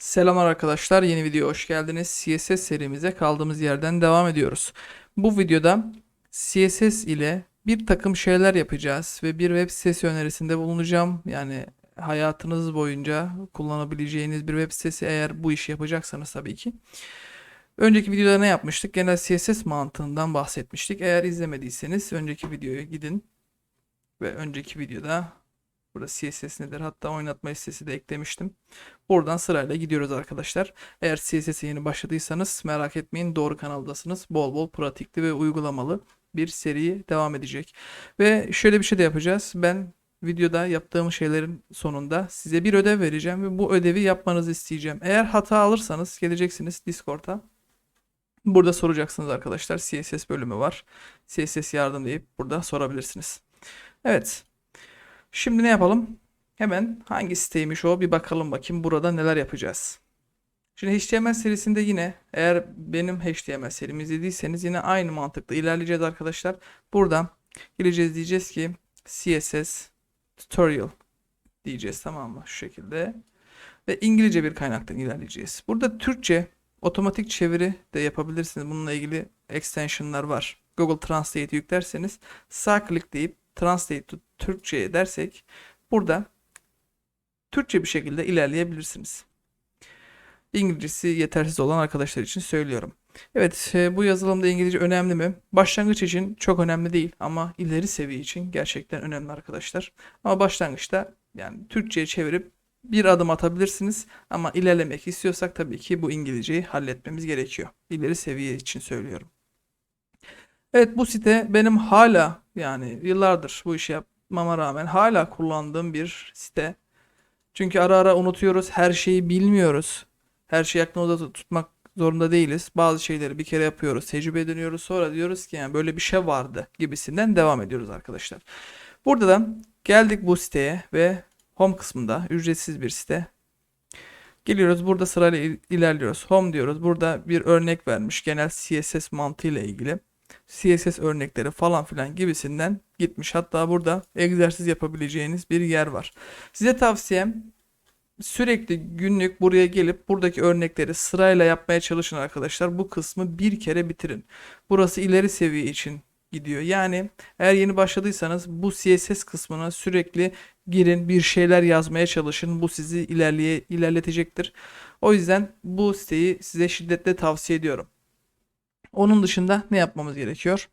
Selamlar arkadaşlar, yeni video hoş geldiniz. CSS serimize kaldığımız yerden devam ediyoruz. Bu videoda CSS ile bir takım şeyler yapacağız ve bir web sitesi önerisinde bulunacağım. Yani hayatınız boyunca kullanabileceğiniz bir web sitesi eğer bu işi yapacaksanız tabii ki. Önceki videoda ne yapmıştık? Genel CSS mantığından bahsetmiştik. Eğer izlemediyseniz önceki videoya gidin ve önceki videoda burada CSS nedir? Hatta oynatma listesi de eklemiştim. Buradan sırayla gidiyoruz arkadaşlar. Eğer CSS'e yeni başladıysanız merak etmeyin doğru kanaldasınız. Bol bol pratikli ve uygulamalı bir seri devam edecek. Ve şöyle bir şey de yapacağız. Ben videoda yaptığım şeylerin sonunda size bir ödev vereceğim ve bu ödevi yapmanızı isteyeceğim. Eğer hata alırsanız geleceksiniz Discord'a. Burada soracaksınız arkadaşlar. CSS bölümü var. CSS yardım deyip burada sorabilirsiniz. Evet. Şimdi ne yapalım? Hemen hangi siteymiş o bir bakalım bakayım burada neler yapacağız. Şimdi HTML serisinde yine eğer benim HTML serimi izlediyseniz yine aynı mantıkla ilerleyeceğiz arkadaşlar. Burada geleceğiz diyeceğiz ki CSS tutorial diyeceğiz tamam mı şu şekilde. Ve İngilizce bir kaynaktan ilerleyeceğiz. Burada Türkçe otomatik çeviri de yapabilirsiniz. Bununla ilgili extensionlar var. Google Translate yüklerseniz sağ deyip Translate to Türkçe'ye dersek burada Türkçe bir şekilde ilerleyebilirsiniz. İngilizcesi yetersiz olan arkadaşlar için söylüyorum. Evet, e, bu yazılımda İngilizce önemli mi? Başlangıç için çok önemli değil ama ileri seviye için gerçekten önemli arkadaşlar. Ama başlangıçta yani Türkçe'ye çevirip bir adım atabilirsiniz ama ilerlemek istiyorsak tabii ki bu İngilizceyi halletmemiz gerekiyor. İleri seviye için söylüyorum. Evet bu site benim hala yani yıllardır bu işi yapmama rağmen hala kullandığım bir site. Çünkü ara ara unutuyoruz, her şeyi bilmiyoruz. Her şeyi aklımızda tut- tutmak zorunda değiliz. Bazı şeyleri bir kere yapıyoruz, tecrübe ediniyoruz. Sonra diyoruz ki yani böyle bir şey vardı gibisinden devam ediyoruz arkadaşlar. Burada da geldik bu siteye ve home kısmında ücretsiz bir site. Geliyoruz burada sırayla il- ilerliyoruz. Home diyoruz. Burada bir örnek vermiş genel CSS mantığıyla ilgili. CSS örnekleri falan filan gibisinden gitmiş. Hatta burada egzersiz yapabileceğiniz bir yer var. Size tavsiyem sürekli günlük buraya gelip buradaki örnekleri sırayla yapmaya çalışın arkadaşlar. Bu kısmı bir kere bitirin. Burası ileri seviye için gidiyor. Yani eğer yeni başladıysanız bu CSS kısmına sürekli girin, bir şeyler yazmaya çalışın. Bu sizi ilerleye ilerletecektir. O yüzden bu siteyi size şiddetle tavsiye ediyorum. Onun dışında ne yapmamız gerekiyor?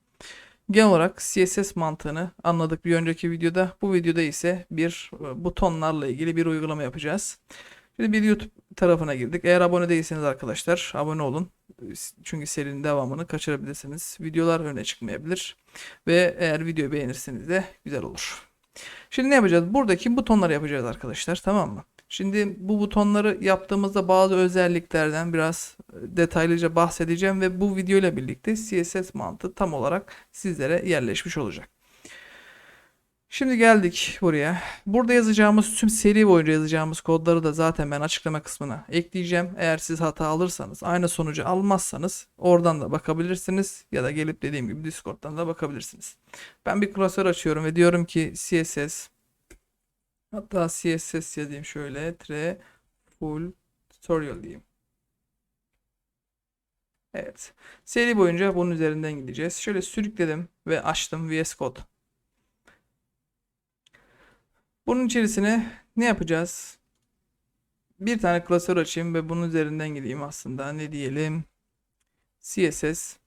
Genel olarak CSS mantığını anladık bir önceki videoda. Bu videoda ise bir e, butonlarla ilgili bir uygulama yapacağız. Şimdi bir YouTube tarafına girdik. Eğer abone değilseniz arkadaşlar abone olun. Çünkü serinin devamını kaçırabilirsiniz. Videolar öne çıkmayabilir. Ve eğer videoyu beğenirseniz de güzel olur. Şimdi ne yapacağız? Buradaki butonları yapacağız arkadaşlar. Tamam mı? Şimdi bu butonları yaptığımızda bazı özelliklerden biraz e, detaylıca bahsedeceğim ve bu video ile birlikte CSS mantığı tam olarak sizlere yerleşmiş olacak. Şimdi geldik buraya. Burada yazacağımız tüm seri boyunca yazacağımız kodları da zaten ben açıklama kısmına ekleyeceğim. Eğer siz hata alırsanız, aynı sonucu almazsanız oradan da bakabilirsiniz ya da gelip dediğim gibi Discord'dan da bakabilirsiniz. Ben bir klasör açıyorum ve diyorum ki CSS Hatta CSS yazayım şöyle. Tre full tutorial diyeyim. Evet. Seri boyunca bunun üzerinden gideceğiz. Şöyle sürükledim ve açtım VS Code. Bunun içerisine ne yapacağız? Bir tane klasör açayım ve bunun üzerinden gideyim aslında. Ne diyelim? CSS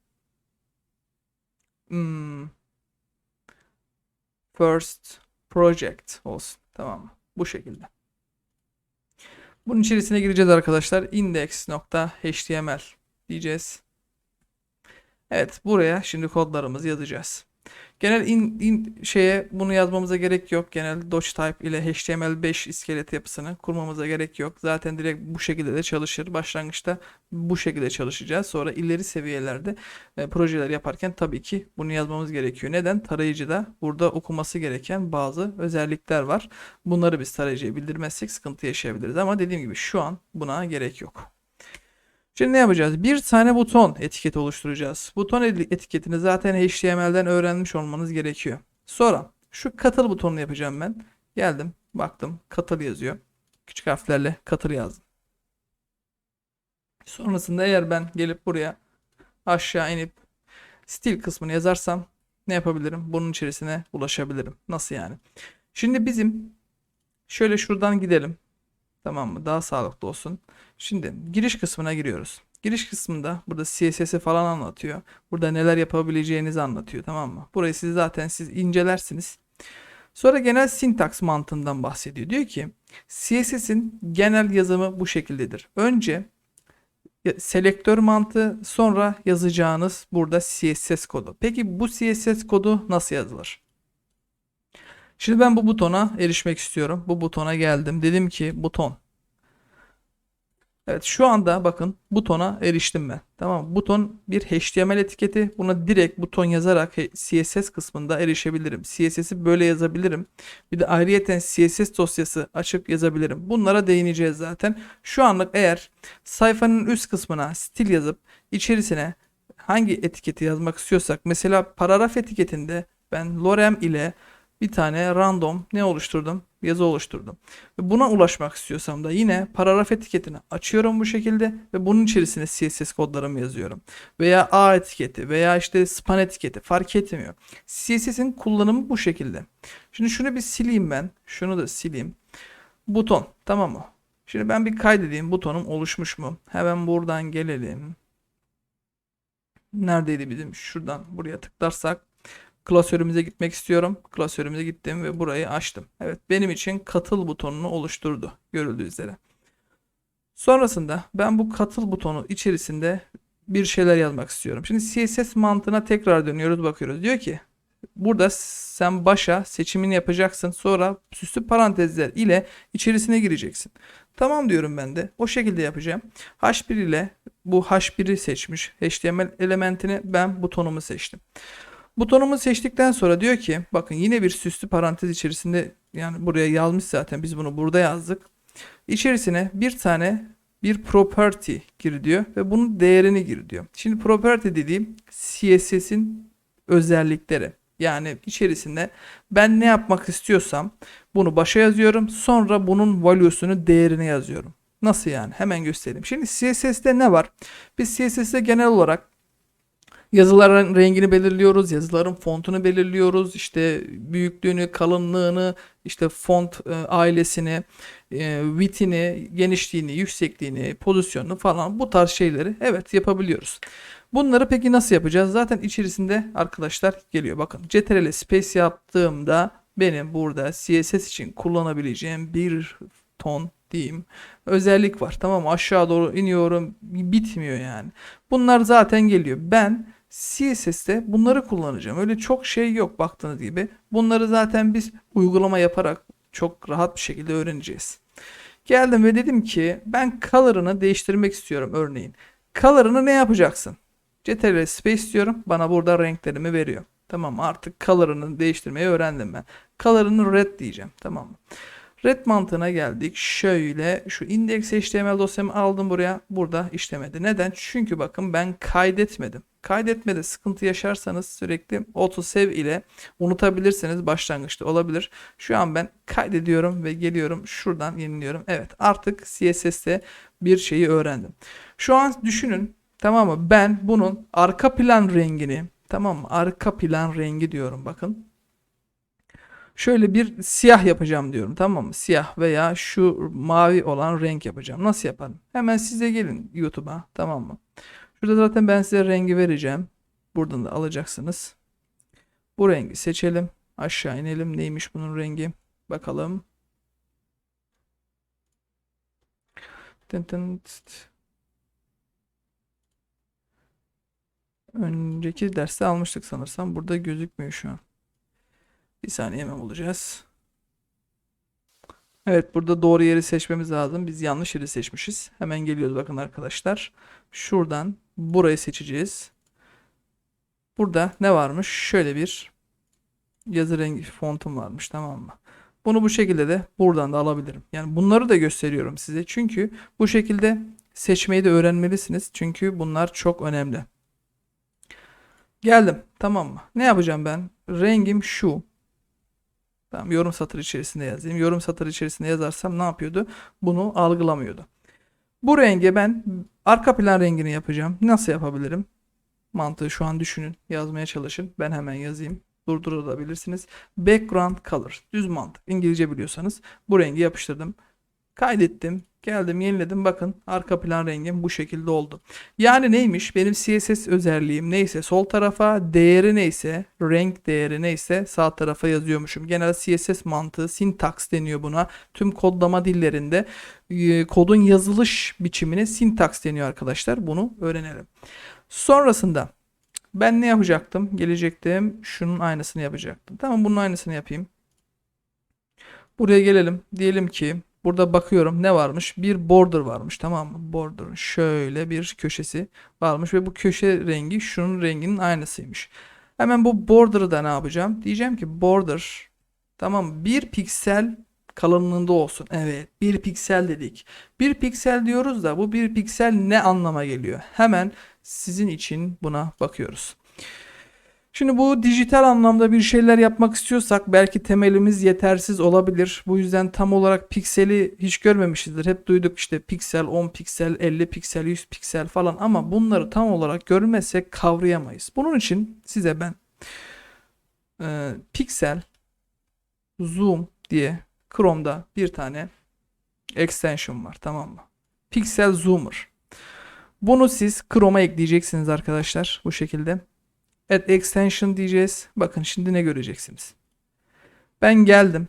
hmm, First Project olsun. Tamam mı? Bu şekilde. Bunun içerisine gireceğiz arkadaşlar. index.html diyeceğiz. Evet buraya şimdi kodlarımızı yazacağız. Genel in, in şeye bunu yazmamıza gerek yok. Genel doctype ile HTML5 iskelet yapısını kurmamıza gerek yok. Zaten direkt bu şekilde de çalışır. Başlangıçta bu şekilde çalışacağız. Sonra ileri seviyelerde e, projeler yaparken tabii ki bunu yazmamız gerekiyor. Neden? Tarayıcıda burada okuması gereken bazı özellikler var. Bunları biz tarayıcıya bildirmezsek sıkıntı yaşayabiliriz. Ama dediğim gibi şu an buna gerek yok. Şimdi ne yapacağız? Bir tane buton etiketi oluşturacağız. Buton etiketini zaten HTML'den öğrenmiş olmanız gerekiyor. Sonra şu katıl butonunu yapacağım ben. Geldim, baktım, katıl yazıyor. Küçük harflerle katıl yazdım. Sonrasında eğer ben gelip buraya aşağı inip stil kısmını yazarsam ne yapabilirim? Bunun içerisine ulaşabilirim. Nasıl yani? Şimdi bizim şöyle şuradan gidelim. Tamam mı? Daha sağlıklı olsun. Şimdi giriş kısmına giriyoruz. Giriş kısmında burada CSS'i falan anlatıyor. Burada neler yapabileceğinizi anlatıyor. Tamam mı? Burayı siz zaten siz incelersiniz. Sonra genel sintaks mantığından bahsediyor. Diyor ki CSS'in genel yazımı bu şekildedir. Önce selektör mantığı sonra yazacağınız burada CSS kodu. Peki bu CSS kodu nasıl yazılır? Şimdi ben bu butona erişmek istiyorum. Bu butona geldim. Dedim ki buton. Evet şu anda bakın butona eriştim ben. Tamam? Buton bir HTML etiketi. Buna direkt buton yazarak CSS kısmında erişebilirim. CSS'i böyle yazabilirim. Bir de ayrıyeten CSS dosyası açıp yazabilirim. Bunlara değineceğiz zaten. Şu anlık eğer sayfanın üst kısmına stil yazıp içerisine hangi etiketi yazmak istiyorsak mesela paragraf etiketinde ben lorem ile bir tane random ne oluşturdum? Yazı oluşturdum. Ve buna ulaşmak istiyorsam da yine paragraf etiketini açıyorum bu şekilde ve bunun içerisine CSS kodlarımı yazıyorum. Veya A etiketi veya işte span etiketi fark etmiyor. CSS'in kullanımı bu şekilde. Şimdi şunu bir sileyim ben. Şunu da sileyim. Buton tamam mı? Şimdi ben bir kaydedeyim butonum oluşmuş mu? Hemen buradan gelelim. Neredeydi bizim? Şuradan buraya tıklarsak klasörümüze gitmek istiyorum. Klasörümüze gittim ve burayı açtım. Evet benim için katıl butonunu oluşturdu. Görüldüğü üzere. Sonrasında ben bu katıl butonu içerisinde bir şeyler yazmak istiyorum. Şimdi CSS mantığına tekrar dönüyoruz bakıyoruz. Diyor ki burada sen başa seçimini yapacaksın. Sonra süslü parantezler ile içerisine gireceksin. Tamam diyorum ben de. O şekilde yapacağım. H1 ile bu H1'i seçmiş. HTML elementini ben butonumu seçtim. Butonumu seçtikten sonra diyor ki bakın yine bir süslü parantez içerisinde yani buraya yazmış zaten biz bunu burada yazdık. İçerisine bir tane bir property gir diyor ve bunun değerini gir diyor. Şimdi property dediğim CSS'in özellikleri. Yani içerisinde ben ne yapmak istiyorsam bunu başa yazıyorum. Sonra bunun value'sunu değerini yazıyorum. Nasıl yani? Hemen göstereyim. Şimdi CSS'te ne var? Biz CSS'te genel olarak Yazıların rengini belirliyoruz, yazıların fontunu belirliyoruz, işte büyüklüğünü, kalınlığını, işte font e, ailesini, e, width'ini, genişliğini, yüksekliğini, pozisyonunu falan bu tarz şeyleri evet yapabiliyoruz. Bunları peki nasıl yapacağız? Zaten içerisinde arkadaşlar geliyor. Bakın Ctrl Space yaptığımda benim burada CSS için kullanabileceğim bir ton diyeyim özellik var. Tamam? Aşağı doğru iniyorum bitmiyor yani. Bunlar zaten geliyor. Ben CSS'te bunları kullanacağım. Öyle çok şey yok baktığınız gibi. Bunları zaten biz uygulama yaparak çok rahat bir şekilde öğreneceğiz. Geldim ve dedim ki ben color'ını değiştirmek istiyorum örneğin. Color'ını ne yapacaksın? Ctrl Space diyorum. Bana burada renklerimi veriyor. Tamam? Artık color'ını değiştirmeyi öğrendim ben. Color'ını red diyeceğim. Tamam mı? Red mantığına geldik. Şöyle şu index HTML dosyamı aldım buraya. Burada işlemedi. Neden? Çünkü bakın ben kaydetmedim. Kaydetmede sıkıntı yaşarsanız sürekli autosave ile unutabilirsiniz. Başlangıçta olabilir. Şu an ben kaydediyorum ve geliyorum şuradan yeniliyorum. Evet artık CSS'te bir şeyi öğrendim. Şu an düşünün tamam mı? Ben bunun arka plan rengini tamam mı? Arka plan rengi diyorum bakın. Şöyle bir siyah yapacağım diyorum tamam mı? Siyah veya şu mavi olan renk yapacağım. Nasıl yaparım? Hemen size gelin YouTube'a tamam mı? Şurada zaten ben size rengi vereceğim. Buradan da alacaksınız. Bu rengi seçelim. Aşağı inelim. Neymiş bunun rengi? Bakalım. Önceki derste almıştık sanırsam. Burada gözükmüyor şu an. Bir saniye hemen bulacağız. Evet burada doğru yeri seçmemiz lazım. Biz yanlış yeri seçmişiz. Hemen geliyoruz bakın arkadaşlar. Şuradan burayı seçeceğiz. Burada ne varmış? Şöyle bir yazı rengi fontum varmış tamam mı? Bunu bu şekilde de buradan da alabilirim. Yani bunları da gösteriyorum size. Çünkü bu şekilde seçmeyi de öğrenmelisiniz. Çünkü bunlar çok önemli. Geldim. Tamam mı? Ne yapacağım ben? Rengim şu. Tamam, yorum satır içerisinde yazayım. Yorum satır içerisinde yazarsam ne yapıyordu? Bunu algılamıyordu. Bu renge ben Arka plan rengini yapacağım. Nasıl yapabilirim? Mantığı şu an düşünün. Yazmaya çalışın. Ben hemen yazayım. Durdurabilirsiniz. Background color. Düz mantık. İngilizce biliyorsanız bu rengi yapıştırdım. Kaydettim. Geldim yeniledim. Bakın arka plan rengim bu şekilde oldu. Yani neymiş? Benim CSS özelliğim neyse sol tarafa değeri neyse renk değeri neyse sağ tarafa yazıyormuşum. Genel CSS mantığı syntax deniyor buna. Tüm kodlama dillerinde e, kodun yazılış biçimine syntax deniyor arkadaşlar. Bunu öğrenelim. Sonrasında ben ne yapacaktım? Gelecektim. Şunun aynısını yapacaktım. Tamam bunun aynısını yapayım. Buraya gelelim. Diyelim ki burada bakıyorum ne varmış? Bir border varmış tamam mı? Border şöyle bir köşesi varmış ve bu köşe rengi şunun renginin aynısıymış. Hemen bu border'ı da ne yapacağım? Diyeceğim ki border tamam bir piksel kalınlığında olsun. Evet bir piksel dedik. Bir piksel diyoruz da bu bir piksel ne anlama geliyor? Hemen sizin için buna bakıyoruz. Şimdi bu dijital anlamda bir şeyler yapmak istiyorsak belki temelimiz yetersiz olabilir. Bu yüzden tam olarak pikseli hiç görmemişizdir. Hep duyduk işte piksel, 10 piksel, 50 piksel, 100 piksel falan ama bunları tam olarak görmezsek kavrayamayız. Bunun için size ben e, piksel zoom diye Chrome'da bir tane extension var tamam mı? Pixel Zoomer. Bunu siz Chrome'a ekleyeceksiniz arkadaşlar bu şekilde. Add extension diyeceğiz. Bakın şimdi ne göreceksiniz. Ben geldim.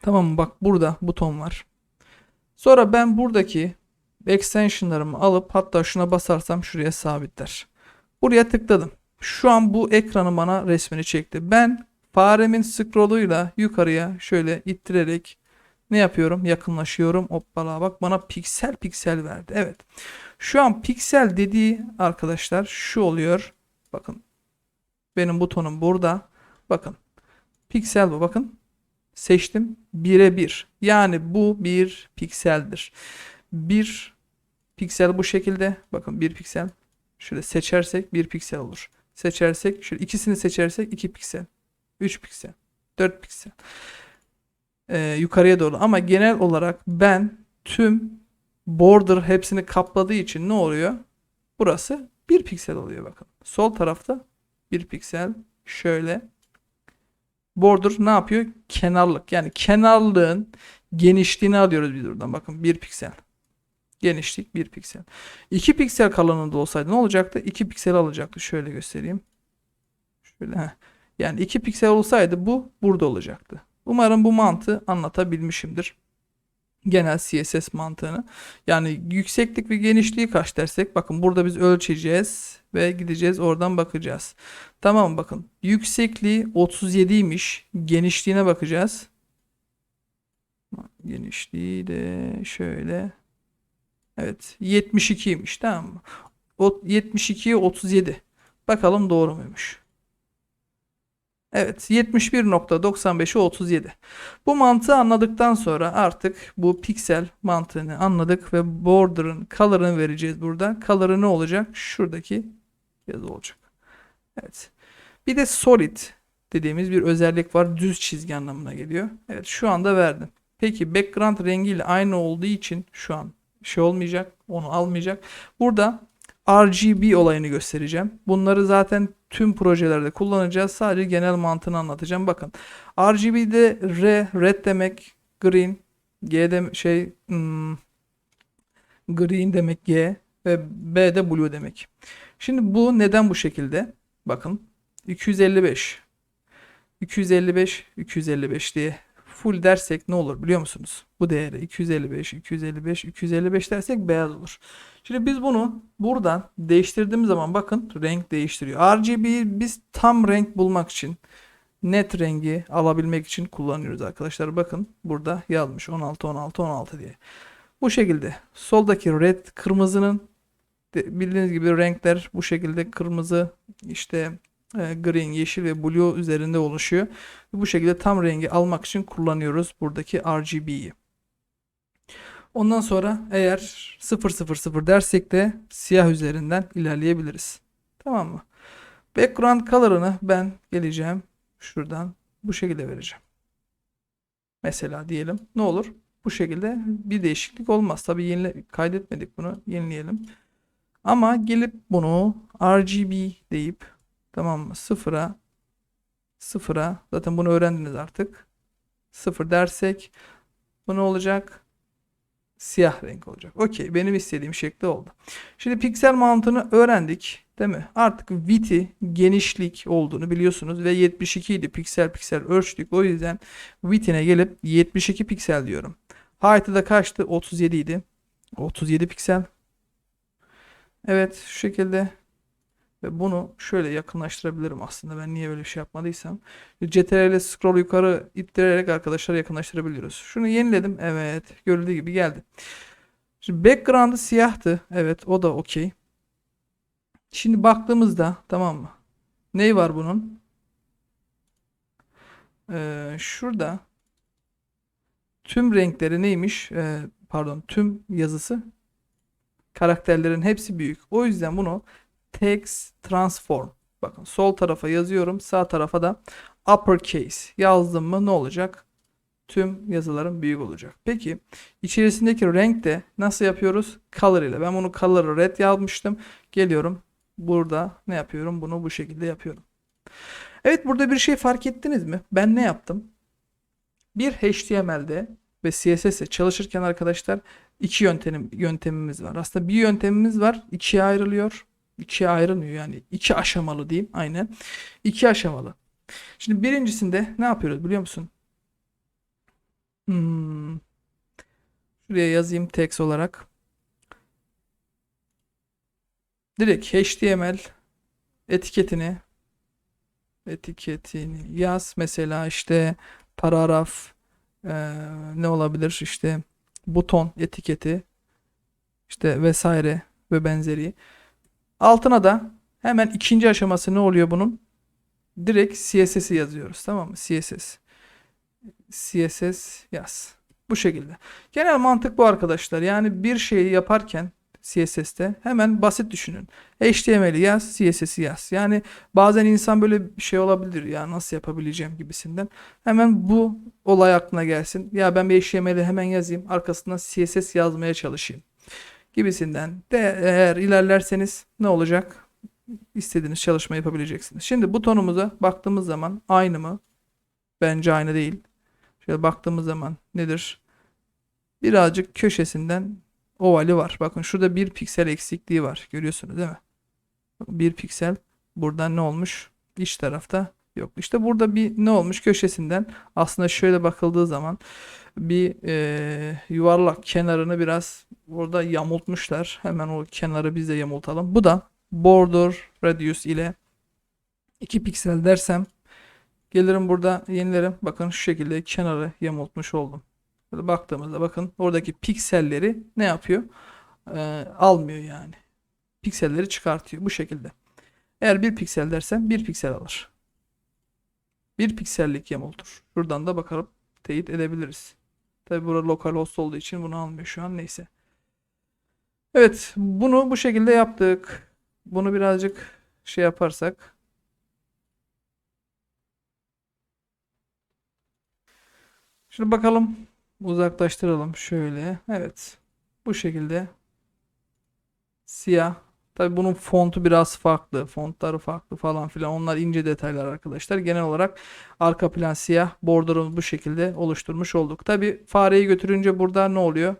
Tamam? Bak burada buton var. Sonra ben buradaki extensionlarımı alıp hatta şuna basarsam şuraya sabitler. Buraya tıkladım. Şu an bu ekranı bana resmini çekti. Ben faremin scrolluyla yukarıya şöyle ittirerek ne yapıyorum? Yakınlaşıyorum. Hoppala bak bana piksel piksel verdi. Evet. Şu an piksel dediği arkadaşlar şu oluyor. Bakın. Benim butonum burada. Bakın. Piksel bu. Bakın. Seçtim. 1'e 1. Yani bu bir pikseldir. Bir piksel bu şekilde. Bakın bir piksel. Şöyle seçersek bir piksel olur. Seçersek şöyle ikisini seçersek 2 piksel. 3 piksel. 4 piksel. Ee, yukarıya doğru. Ama genel olarak ben tüm border hepsini kapladığı için ne oluyor? Burası 1 piksel oluyor bakın. Sol tarafta 1 piksel şöyle. Border ne yapıyor? Kenarlık. Yani kenarlığın genişliğini alıyoruz biz buradan. Bakın 1 piksel. Genişlik 1 piksel. 2 piksel kalınlığında olsaydı ne olacaktı? 2 piksel alacaktı. Şöyle göstereyim. Şöyle. Yani 2 piksel olsaydı bu burada olacaktı. Umarım bu mantığı anlatabilmişimdir. Genel CSS mantığını. Yani yükseklik ve genişliği kaç dersek bakın burada biz ölçeceğiz ve gideceğiz oradan bakacağız. Tamam bakın yüksekliği 37'ymiş. Genişliğine bakacağız. Genişliği de şöyle. Evet 72'ymiş tamam mı? O 72'ye 37. Bakalım doğru muymuş? Evet 71.95'e 37. Bu mantığı anladıktan sonra artık bu piksel mantığını anladık ve border'ın color'ını vereceğiz burada. Color'ı ne olacak? Şuradaki yazı olacak. Evet. Bir de solid dediğimiz bir özellik var. Düz çizgi anlamına geliyor. Evet şu anda verdim. Peki background rengiyle aynı olduğu için şu an şey olmayacak. Onu almayacak. Burada RGB olayını göstereceğim. Bunları zaten tüm projelerde kullanacağız. Sadece genel mantığını anlatacağım. Bakın RGB'de R, red demek, green, G de şey hmm, green demek G ve B de blue demek. Şimdi bu neden bu şekilde? Bakın 255 255 255 diye full dersek ne olur biliyor musunuz? Bu değeri 255 255 255 dersek beyaz olur. Şimdi biz bunu buradan değiştirdiğimiz zaman bakın renk değiştiriyor. RGB'yi biz tam renk bulmak için net rengi alabilmek için kullanıyoruz arkadaşlar. Bakın burada yazmış 16 16 16 diye. Bu şekilde soldaki red kırmızının bildiğiniz gibi renkler bu şekilde kırmızı işte green, yeşil ve blue üzerinde oluşuyor. Bu şekilde tam rengi almak için kullanıyoruz buradaki RGB'yi. Ondan sonra eğer 000 dersek de siyah üzerinden ilerleyebiliriz. Tamam mı? Background color'ını ben geleceğim şuradan bu şekilde vereceğim. Mesela diyelim ne olur? Bu şekilde bir değişiklik olmaz. Tabii yenile kaydetmedik bunu. Yenileyelim. Ama gelip bunu RGB deyip tamam mı? Sıfıra sıfıra zaten bunu öğrendiniz artık. Sıfır dersek bu ne olacak? Siyah renk olacak. Okey. Benim istediğim şekli oldu. Şimdi piksel mantığını öğrendik. Değil mi? Artık width'i genişlik olduğunu biliyorsunuz ve 72 idi piksel piksel ölçtük. O yüzden width'ine gelip 72 piksel diyorum. Height'ı da kaçtı? 37 idi. 37 piksel. Evet şu şekilde ve bunu şöyle yakınlaştırabilirim aslında. Ben niye böyle bir şey yapmadıysam. CTRL ile scroll yukarı ittirerek arkadaşlar yakınlaştırabiliyoruz. Şunu yeniledim. Evet. Görüldüğü gibi geldi. Şimdi background'ı siyahtı. Evet o da okey. Şimdi baktığımızda tamam mı? Ney var bunun? Ee, şurada tüm renkleri neymiş? Ee, pardon tüm yazısı karakterlerin hepsi büyük. O yüzden bunu text transform. Bakın sol tarafa yazıyorum. Sağ tarafa da uppercase yazdım mı ne olacak? Tüm yazıların büyük olacak. Peki içerisindeki renk de nasıl yapıyoruz? Color ile. Ben bunu color red yazmıştım. Geliyorum. Burada ne yapıyorum? Bunu bu şekilde yapıyorum. Evet burada bir şey fark ettiniz mi? Ben ne yaptım? Bir HTML'de ve CSS'e çalışırken arkadaşlar iki yöntem, yöntemimiz var. Aslında bir yöntemimiz var. ikiye ayrılıyor. İkiye ayrılmıyor yani. iki aşamalı diyeyim. Aynen. İki aşamalı. Şimdi birincisinde ne yapıyoruz biliyor musun? Hmm. Şuraya yazayım text olarak. Direkt HTML etiketini etiketini yaz. Mesela işte paragraf eee, ne olabilir? İşte buton etiketi işte vesaire ve benzeri. Altına da hemen ikinci aşaması ne oluyor bunun? Direkt CSS'i yazıyoruz. Tamam mı? CSS. CSS yaz. Bu şekilde. Genel mantık bu arkadaşlar. Yani bir şeyi yaparken CSS'te hemen basit düşünün. HTML'i yaz, CSS'i yaz. Yani bazen insan böyle bir şey olabilir ya nasıl yapabileceğim gibisinden. Hemen bu olay aklına gelsin. Ya ben bir HTML'i hemen yazayım. Arkasından CSS yazmaya çalışayım. Gibisinden. De eğer ilerlerseniz ne olacak? İstediğiniz çalışma yapabileceksiniz. Şimdi butonumuza baktığımız zaman aynı mı? Bence aynı değil. Şöyle baktığımız zaman nedir? Birazcık köşesinden ovali var. Bakın şurada bir piksel eksikliği var. Görüyorsunuz değil mi? Bir piksel buradan ne olmuş? İç tarafta yok. İşte burada bir ne olmuş köşesinden aslında şöyle bakıldığı zaman bir eee, yuvarlak kenarını biraz burada yamultmuşlar. Hemen o kenarı biz de yamultalım. Bu da border radius ile 2 piksel dersem gelirim burada yenilerim. Bakın şu şekilde kenarı yamultmuş oldum. Böyle baktığımızda bakın oradaki pikselleri ne yapıyor? Ee, almıyor yani. Pikselleri çıkartıyor bu şekilde. Eğer bir piksel dersem bir piksel alır. Bir piksellik yamultur. Şuradan da bakalım teyit edebiliriz. Tabi burada localhost olduğu için bunu almıyor şu an neyse. Evet bunu bu şekilde yaptık. Bunu birazcık şey yaparsak. Şimdi bakalım uzaklaştıralım şöyle. Evet. Bu şekilde siyah. Tabi bunun fontu biraz farklı. Fontları farklı falan filan. Onlar ince detaylar arkadaşlar. Genel olarak arka plan siyah. Border'ı bu şekilde oluşturmuş olduk. Tabi fareyi götürünce burada ne oluyor?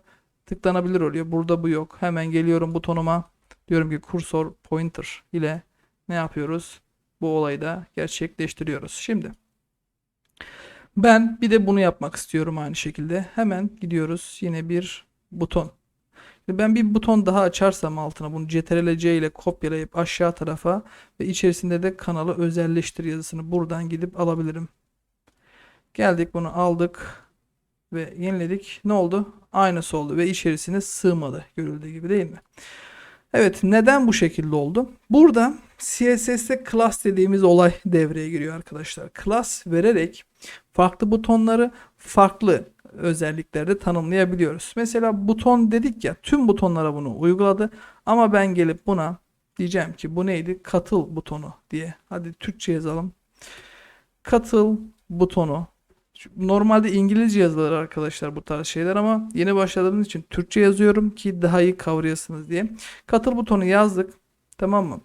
Tıklanabilir oluyor. Burada bu yok. Hemen geliyorum butonuma. Diyorum ki kursor pointer ile ne yapıyoruz? Bu olayı da gerçekleştiriyoruz. Şimdi ben bir de bunu yapmak istiyorum aynı şekilde. Hemen gidiyoruz yine bir buton. Ben bir buton daha açarsam altına bunu CTRL-C ile kopyalayıp aşağı tarafa ve içerisinde de kanalı özelleştir yazısını buradan gidip alabilirim. Geldik bunu aldık ve yeniledik. Ne oldu? Aynısı oldu ve içerisine sığmadı görüldüğü gibi değil mi? Evet neden bu şekilde oldu? Burada CSS'te class dediğimiz olay devreye giriyor arkadaşlar. Class vererek farklı butonları farklı özelliklerde tanımlayabiliyoruz. Mesela buton dedik ya tüm butonlara bunu uyguladı ama ben gelip buna diyeceğim ki bu neydi? Katıl butonu diye. Hadi Türkçe yazalım. Katıl butonu Normalde İngilizce yazılır arkadaşlar bu tarz şeyler ama yeni başladığımız için Türkçe yazıyorum ki daha iyi kavrayasınız diye. Katıl butonu yazdık. Tamam mı?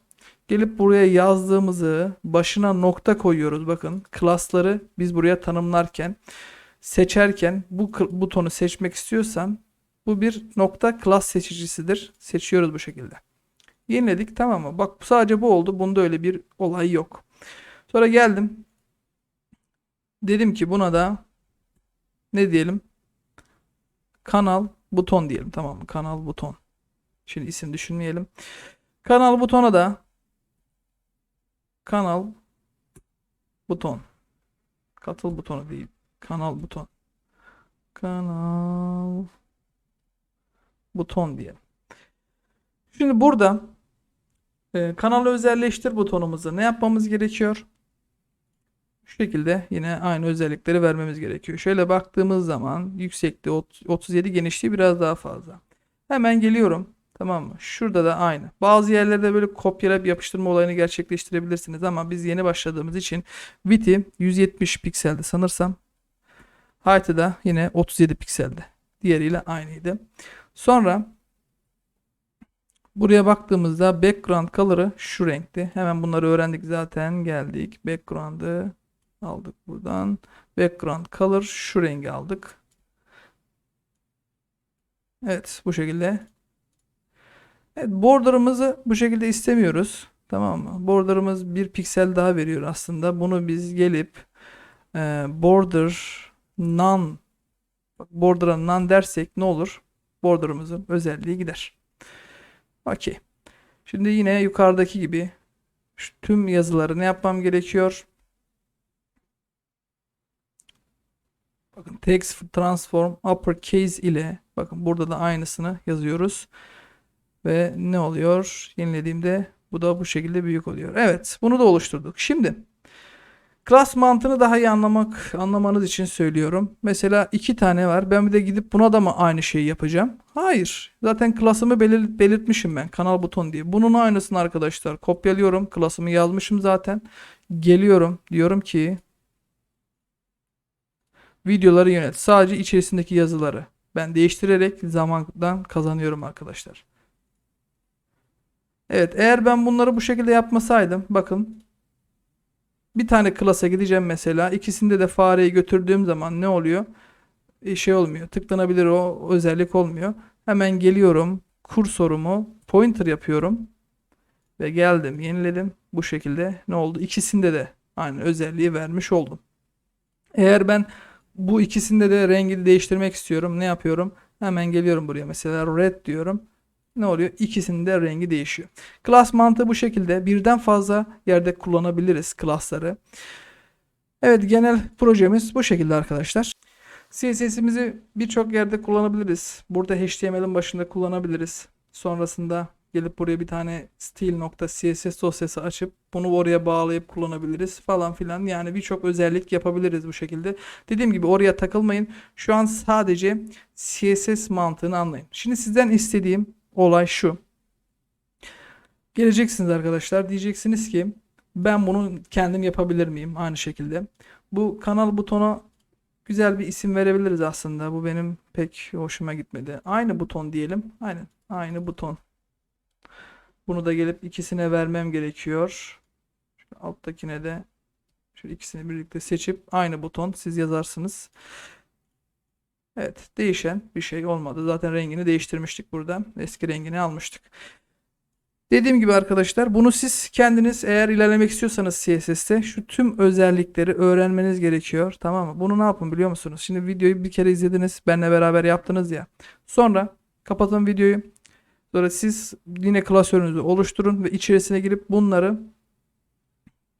Gelip buraya yazdığımızı başına nokta koyuyoruz. Bakın klasları biz buraya tanımlarken seçerken bu butonu seçmek istiyorsan bu bir nokta klas seçicisidir. Seçiyoruz bu şekilde. Yeniledik tamam mı? Bak sadece bu oldu. Bunda öyle bir olay yok. Sonra geldim. Dedim ki buna da ne diyelim? Kanal buton diyelim tamam mı? Kanal buton. Şimdi isim düşünmeyelim. Kanal butona da kanal buton. Katıl butonu değil. Kanal buton. Kanal buton diyelim. Şimdi burada e, kanalı özelleştir butonumuza ne yapmamız gerekiyor? Şu şekilde yine aynı özellikleri vermemiz gerekiyor. Şöyle baktığımız zaman yüksekliği ot- 37 genişliği biraz daha fazla. Hemen geliyorum. Tamam mı? Şurada da aynı. Bazı yerlerde böyle kopyalayıp yapıştırma olayını gerçekleştirebilirsiniz ama biz yeni başladığımız için width'i 170 pikselde sanırsam. Height'ı da yine 37 pikselde. Diğeriyle aynıydı. Sonra buraya baktığımızda background color'ı şu renkti. Hemen bunları öğrendik zaten geldik. Background'ı aldık buradan. Background color şu rengi aldık. Evet bu şekilde. Evet border'ımızı bu şekilde istemiyoruz. Tamam mı? Border'ımız bir piksel daha veriyor aslında. Bunu biz gelip e, border none bak border'a none dersek ne olur? Border'ımızın özelliği gider. Okey. Şimdi yine yukarıdaki gibi şu tüm yazıları ne yapmam gerekiyor? Bakın text transform uppercase ile bakın burada da aynısını yazıyoruz. Ve ne oluyor? Yenilediğimde bu da bu şekilde büyük oluyor. Evet, bunu da oluşturduk. Şimdi class mantığını daha iyi anlamak anlamanız için söylüyorum. Mesela iki tane var. Ben bir de gidip buna da mı aynı şeyi yapacağım? Hayır. Zaten class'ımı belir- belirtmişim ben. Kanal buton diye. Bunun aynısını arkadaşlar kopyalıyorum. Class'ımı yazmışım zaten. Geliyorum. Diyorum ki videoları yönet. Sadece içerisindeki yazıları. Ben değiştirerek zamandan kazanıyorum arkadaşlar. Evet, eğer ben bunları bu şekilde yapmasaydım, bakın bir tane klasa gideceğim mesela. İkisinde de fareyi götürdüğüm zaman ne oluyor? E, şey olmuyor. Tıklanabilir o özellik olmuyor. Hemen geliyorum. Kursorumu pointer yapıyorum. Ve geldim, yeniledim. Bu şekilde ne oldu? İkisinde de aynı özelliği vermiş oldum. Eğer ben bu ikisinde de rengi değiştirmek istiyorum. Ne yapıyorum? Hemen geliyorum buraya. Mesela red diyorum. Ne oluyor? İkisinin de rengi değişiyor. Class mantığı bu şekilde. Birden fazla yerde kullanabiliriz class'ları. Evet genel projemiz bu şekilde arkadaşlar. CSS'imizi birçok yerde kullanabiliriz. Burada HTML'in başında kullanabiliriz. Sonrasında gelip buraya bir tane style.css dosyası açıp bunu oraya bağlayıp kullanabiliriz falan filan. Yani birçok özellik yapabiliriz bu şekilde. Dediğim gibi oraya takılmayın. Şu an sadece CSS mantığını anlayın. Şimdi sizden istediğim olay şu. Geleceksiniz arkadaşlar. Diyeceksiniz ki ben bunu kendim yapabilir miyim? Aynı şekilde. Bu kanal butona güzel bir isim verebiliriz aslında. Bu benim pek hoşuma gitmedi. Aynı buton diyelim. Aynen. Aynı buton. Bunu da gelip ikisine vermem gerekiyor. Şu alttakine de şu ikisini birlikte seçip aynı buton siz yazarsınız. Evet, değişen bir şey olmadı. Zaten rengini değiştirmiştik burada. Eski rengini almıştık. Dediğim gibi arkadaşlar bunu siz kendiniz eğer ilerlemek istiyorsanız CSS'te şu tüm özellikleri öğrenmeniz gerekiyor. Tamam mı? Bunu ne yapın biliyor musunuz? Şimdi videoyu bir kere izlediniz. Benle beraber yaptınız ya. Sonra kapatın videoyu. Sonra siz yine klasörünüzü oluşturun ve içerisine girip bunları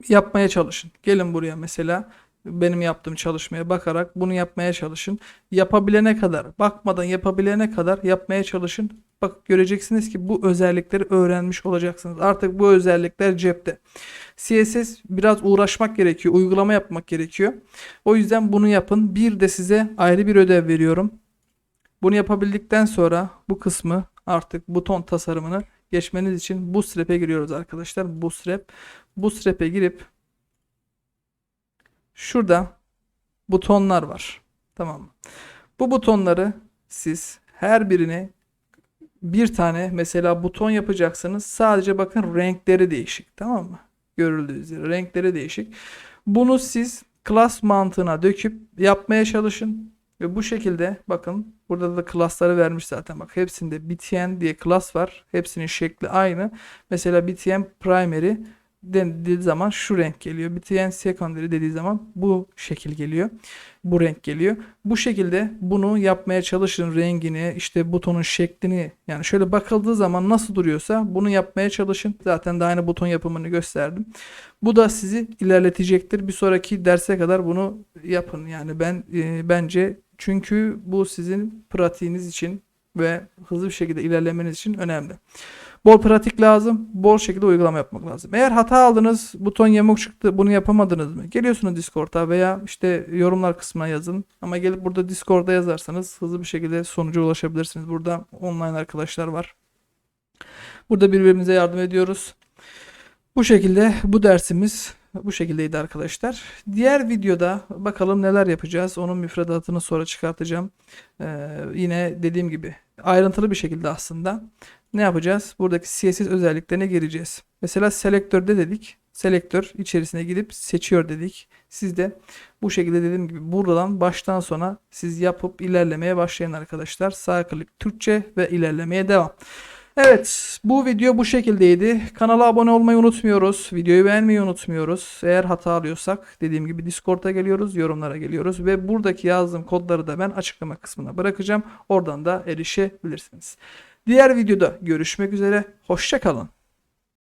yapmaya çalışın. Gelin buraya mesela benim yaptığım çalışmaya bakarak bunu yapmaya çalışın. Yapabilene kadar, bakmadan yapabilene kadar yapmaya çalışın. Bak göreceksiniz ki bu özellikleri öğrenmiş olacaksınız. Artık bu özellikler cepte. CSS biraz uğraşmak gerekiyor, uygulama yapmak gerekiyor. O yüzden bunu yapın. Bir de size ayrı bir ödev veriyorum. Bunu yapabildikten sonra bu kısmı artık buton tasarımını geçmeniz için Bootstrap'e giriyoruz arkadaşlar. Bootstrap. Bootstrap'e girip şurada butonlar var. Tamam mı? Bu butonları siz her birini bir tane mesela buton yapacaksınız. Sadece bakın renkleri değişik. Tamam mı? Görüldüğü üzere renkleri değişik. Bunu siz class mantığına döküp yapmaya çalışın. Ve bu şekilde bakın burada da class'ları vermiş zaten. Bak hepsinde btn diye class var. Hepsinin şekli aynı. Mesela btn primary dediği zaman şu renk geliyor. btn secondary dediği zaman bu şekil geliyor. Bu renk geliyor. Bu şekilde bunu yapmaya çalışın. Rengini, işte butonun şeklini yani şöyle bakıldığı zaman nasıl duruyorsa bunu yapmaya çalışın. Zaten daha aynı buton yapımını gösterdim. Bu da sizi ilerletecektir. Bir sonraki derse kadar bunu yapın. Yani ben e, bence çünkü bu sizin pratiğiniz için ve hızlı bir şekilde ilerlemeniz için önemli. Bol pratik lazım, bol şekilde uygulama yapmak lazım. Eğer hata aldınız, buton yamuk çıktı, bunu yapamadınız mı? Geliyorsunuz Discord'a veya işte yorumlar kısmına yazın. Ama gelip burada Discord'da yazarsanız hızlı bir şekilde sonuca ulaşabilirsiniz. Burada online arkadaşlar var. Burada birbirimize yardım ediyoruz. Bu şekilde bu dersimiz bu şekildeydi arkadaşlar. Diğer videoda bakalım neler yapacağız. Onun müfredatını sonra çıkartacağım. Ee, yine dediğim gibi ayrıntılı bir şekilde aslında ne yapacağız? Buradaki CSS özelliklerine gireceğiz. Mesela selektörde dedik. Selektör içerisine gidip seçiyor dedik. Siz de bu şekilde dediğim gibi buradan baştan sona siz yapıp ilerlemeye başlayın arkadaşlar. Sağ klik Türkçe ve ilerlemeye devam. Evet bu video bu şekildeydi. Kanala abone olmayı unutmuyoruz. Videoyu beğenmeyi unutmuyoruz. Eğer hata alıyorsak dediğim gibi Discord'a geliyoruz, yorumlara geliyoruz ve buradaki yazdığım kodları da ben açıklama kısmına bırakacağım. Oradan da erişebilirsiniz. Diğer videoda görüşmek üzere. Hoşçakalın.